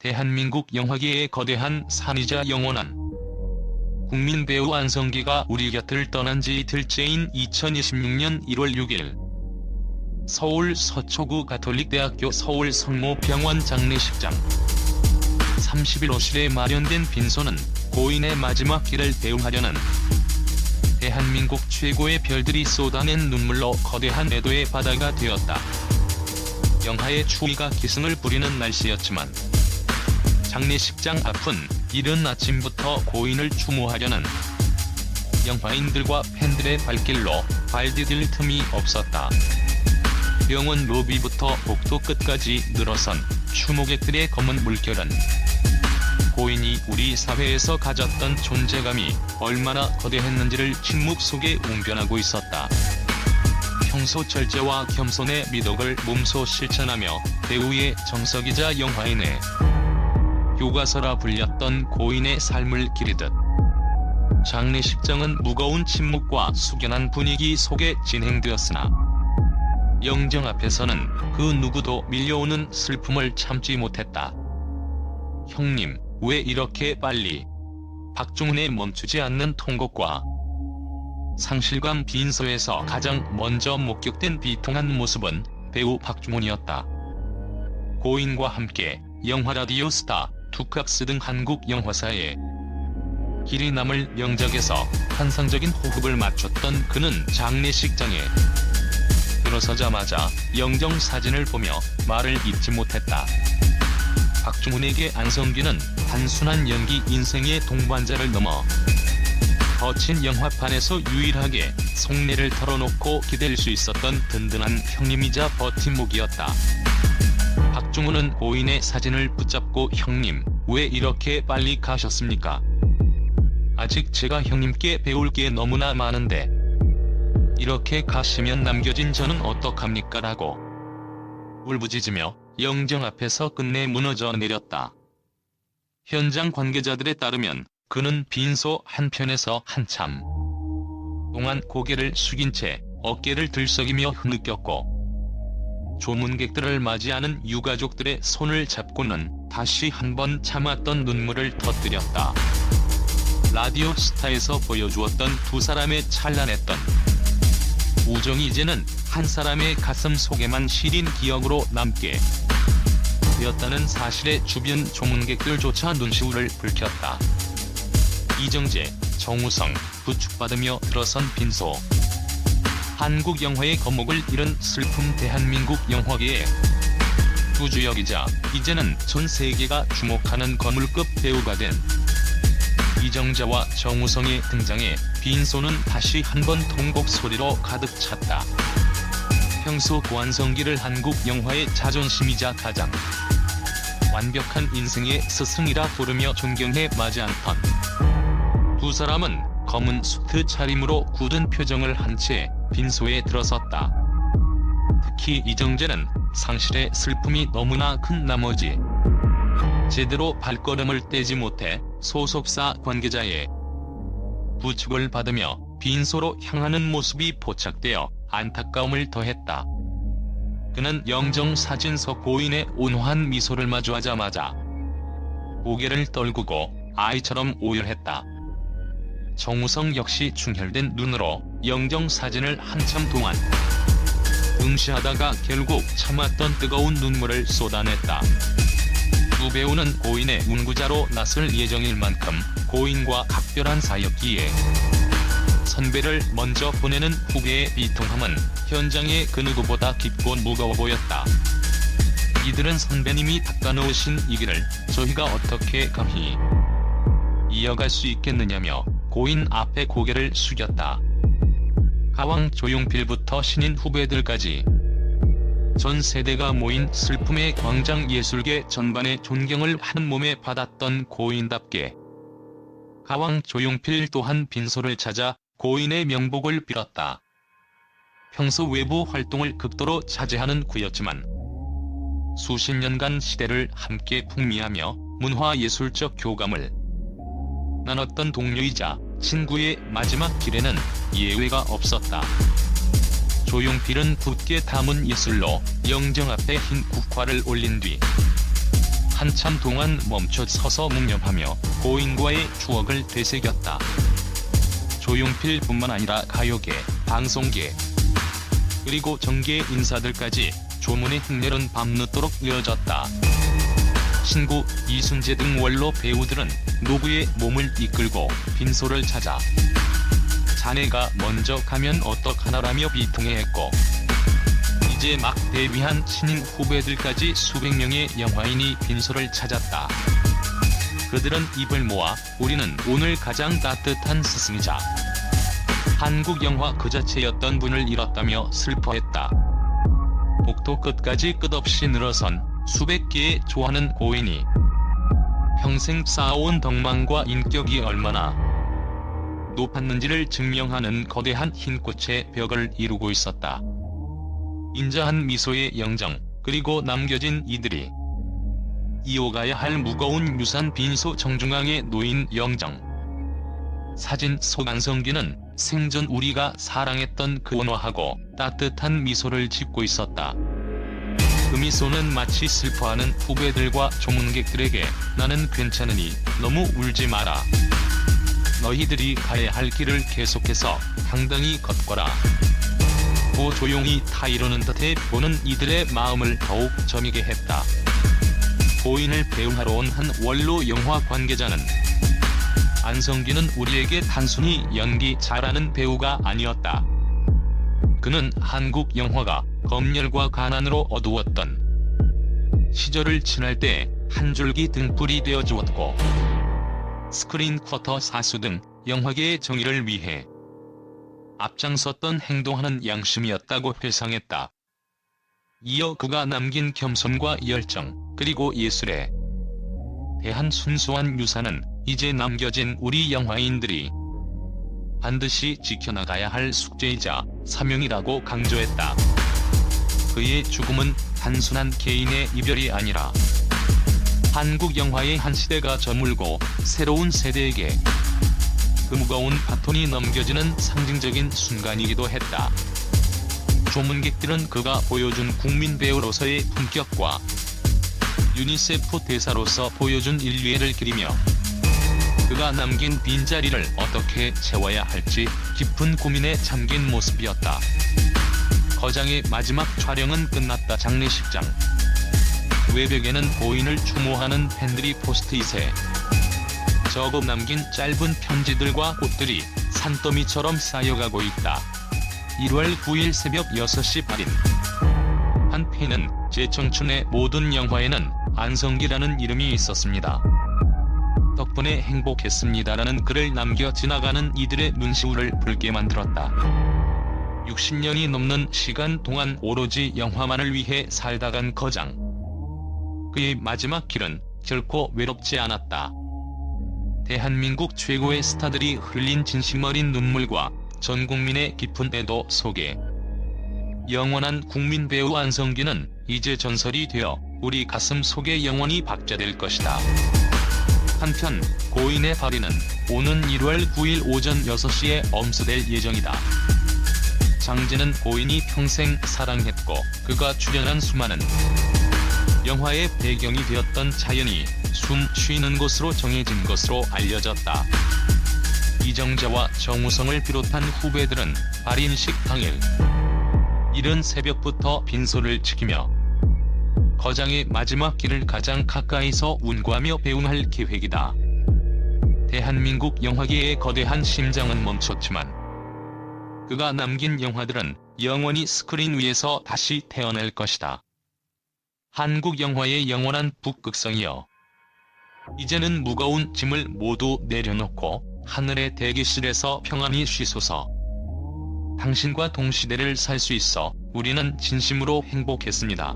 대한민국 영화계의 거대한 산이자 영원한 국민 배우 안성기가 우리 곁을 떠난 지 이틀째인 2026년 1월 6일 서울 서초구 가톨릭대학교 서울 성모병원 장례식장 31호실에 마련된 빈소는 고인의 마지막 길을 대웅하려는 대한민국 최고의 별들이 쏟아낸 눈물로 거대한 애도의 바다가 되었다. 영하의 추위가 기승을 부리는 날씨였지만 장례식장 앞은 이른 아침부터 고인을 추모하려는 영화인들과 팬들의 발길로 발디딜 틈이 없었다. 병원 로비부터 복도 끝까지 늘어선 추모객들의 검은 물결은 고인이 우리 사회에서 가졌던 존재감이 얼마나 거대했는지를 침묵 속에 웅변하고 있었다. 평소 절제와 겸손의 미덕을 몸소 실천하며 배우의 정석이자 영화인의 교과서라 불렸던 고인의 삶을 기리듯 장례식장은 무거운 침묵과 숙연한 분위기 속에 진행되었으나 영정 앞에서는 그 누구도 밀려오는 슬픔을 참지 못했다. 형님, 왜 이렇게 빨리? 박중훈의 멈추지 않는 통곡과 상실감 빈소에서 가장 먼저 목격된 비통한 모습은 배우 박중훈이었다. 고인과 함께 영화 라디오 스타, 두캅스 등 한국 영화사에 길이 남을 명작에서 환상적인 호흡을 맞췄던 그는 장례식장에 들어서자마자 영정 사진을 보며 말을 잇지 못했다. 박중훈에게 안성기는 단순한 연기 인생의 동반자를 넘어 거친 영화판에서 유일하게 속내를 털어놓고 기댈 수 있었던 든든한 형님이자 버팀목이었다. 박중훈은 고인의 사진을 붙잡고 형님, 왜 이렇게 빨리 가셨습니까? 아직 제가 형님께 배울 게 너무나 많은데 이렇게 가시면 남겨진 저는 어떡합니까? 라고 울부짖으며 영정 앞에서 끝내 무너져 내렸다. 현장 관계자들에 따르면 그는 빈소 한편에서 한참 동안 고개를 숙인 채 어깨를 들썩이며 흐느꼈고 조문객들을 맞이하는 유가족들의 손을 잡고는 다시 한번 참았던 눈물을 터뜨렸다. 라디오 스타에서 보여주었던 두 사람의 찬란했던 우정이 이제는 한 사람의 가슴 속에만 시린 기억으로 남게 되었다는 사실에 주변 조문객들조차 눈시울을 붉혔다. 이정재, 정우성, 부축받으며 들어선 빈소. 한국 영화의 거목을 잃은 슬픔 대한민국 영화계의 부주역이자 이제는 전 세계가 주목하는 거물급 배우가 된 이정재와 정우성의 등장에 빈소는 다시 한번 통곡 소리로 가득 찼다. 평소 고안성기를 한국 영화의 자존심이자 가장 완벽한 인생의 스승이라 부르며 존경해 마지 않던 두 사람은 검은 수트 차림으로 굳은 표정을 한 채 빈소에 들어섰다. 특히 이정재는 상실의 슬픔이 너무나 큰 나머지 제대로 발걸음을 떼지 못해 소속사 관계자의 부축을 받으며 빈소로 향하는 모습이 포착되어 안타까움을 더했다. 그는 영정 사진서 고인의 온화한 미소를 마주하자마자 고개를 떨구고 아이처럼 오열했다. 정우성 역시 충혈된 눈으로 영정 사진을 한참 동안 응시하다가 결국 참았던 뜨거운 눈물을 쏟아냈다. 두 배우는 고인의 운구자로 나설 예정일 만큼 고인과 각별한 사이였기에 선배를 먼저 보내는 후배의 비통함은 현장의 그 누구보다 깊고 무거워 보였다. 이들은 선배님이 닦아놓으신 이 길을 저희가 어떻게 감히 이어갈 수 있겠느냐며 고인 앞에 고개를 숙였다. 가왕 조용필부터 신인 후배들까지 전 세대가 모인 슬픔의 광장 예술계 전반의 존경을 한 몸에 받았던 고인답게 가왕 조용필 또한 빈소를 찾아 고인의 명복을 빌었다. 평소 외부 활동을 극도로 자제하는 구였지만 수십 년간 시대를 함께 풍미하며 문화예술적 교감을 나눴던 동료이자 친구의 마지막 길에는 예외가 없었다. 조용필은 굳게 담은 예술로 영정 앞에 흰 국화를 올린 뒤 한참 동안 멈춰 서서 묵념하며 고인과의 추억을 되새겼다. 조용필뿐만 아니라 가요계, 방송계, 그리고 정계 인사들까지 조문의 흉내는 밤늦도록 이어졌다. 신구, 이순재 등 원로 배우들은 노구의 몸을 이끌고 빈소를 찾아 자네가 먼저 가면 어떡하나라며 비통해했고 이제 막 데뷔한 신인 후배들까지 수백 명의 영화인이 빈소를 찾았다. 그들은 입을 모아 우리는 오늘 가장 따뜻한 스승이자 한국 영화 그 자체였던 분을 잃었다며 슬퍼했다. 복도 끝까지 끝없이 늘어선 수백 개의 좋아하는 고인이 평생 쌓아온 덕망과 인격이 얼마나 높았는지를 증명하는 거대한 흰꽃의 벽을 이루고 있었다. 인자한 미소의 영정, 그리고 남겨진 이들이 이어가야 할 무거운 유산 빈소 정중앙에 놓인 영정. 사진 속 안성기는 생전 우리가 사랑했던 그 온화하고 따뜻한 미소를 짓고 있었다. 그 미소는 마치 슬퍼하는 후배들과 조문객들에게 나는 괜찮으니 너무 울지 마라. 너희들이 가야 할 길을 계속해서 당당히 걷거라. 고 조용히 타 이루는 듯해 보는 이들의 마음을 더욱 저미게 했다. 고인을 배웅하러 온 한 원로 영화 관계자는 안성기는 우리에게 단순히 연기 잘하는 배우가 아니었다. 그는 한국 영화가 검열과 가난으로 어두웠던 시절을 지날 때 한 줄기 등불이 되어 주었고 스크린 쿼터 사수 등 영화계의 정의를 위해 앞장섰던 행동하는 양심이었다고 회상했다. 이어 그가 남긴 겸손과 열정, 그리고 예술에 대한 순수한 유산은 이제 남겨진 우리 영화인들이 반드시 지켜나가야 할 숙제이자 사명이라고 강조했다. 그의 죽음은 단순한 개인의 이별이 아니라 한국 영화의 한 시대가 저물고 새로운 세대에게 그 무거운 바톤이 넘겨지는 상징적인 순간이기도 했다. 조문객들은 그가 보여준 국민 배우로서의 품격과 유니세프 대사로서 보여준 인류애를 기리며 그가 남긴 빈자리를 어떻게 채워야 할지 깊은 고민에 잠긴 모습이었다. 거장의 마지막 촬영은 끝났다 장례식장. 외벽에는 고인을 추모하는 팬들이 포스트잇에 적어 남긴 짧은 편지들과 꽃들이 산더미처럼 쌓여가고 있다. 1월 9일 새벽 6시 발인. 한 팬은 제 청춘의 모든 영화에는 안성기라는 이름이 있었습니다. 덕분에 행복했습니다라는 글을 남겨 지나가는 이들의 눈시울을 붉게 만들었다. 60년이 넘는 시간 동안 오로지 영화만을 위해 살다간 거장. 그의 마지막 길은 결코 외롭지 않았다. 대한민국 최고의 스타들이 흘린 진심 어린 눈물과 전 국민의 깊은 애도 속에 영원한 국민 배우 안성기는 이제 전설이 되어 우리 가슴 속에 영원히 박자될 것이다. 한편 고인의 발인은 오는 1월 9일 오전 6시에 엄수될 예정이다. 장진은 고인이 평생 사랑했고 그가 출연한 수많은 영화의 배경이 되었던 자연이 숨 쉬는 곳으로 정해진 것으로 알려졌다. 이정재와 정우성을 비롯한 후배들은 발인식 당일 이른 새벽부터 빈소를 지키며 거장의 마지막 길을 가장 가까이서 운구하며 배웅할 계획이다. 대한민국 영화계의 거대한 심장은 멈췄지만 그가 남긴 영화들은 영원히 스크린 위에서 다시 태어날 것이다. 한국 영화의 영원한 북극성이여. 이제는 무거운 짐을 모두 내려놓고 하늘의 대기실에서 평안히 쉬소서. 당신과 동시대를 살 수 있어 우리는 진심으로 행복했습니다.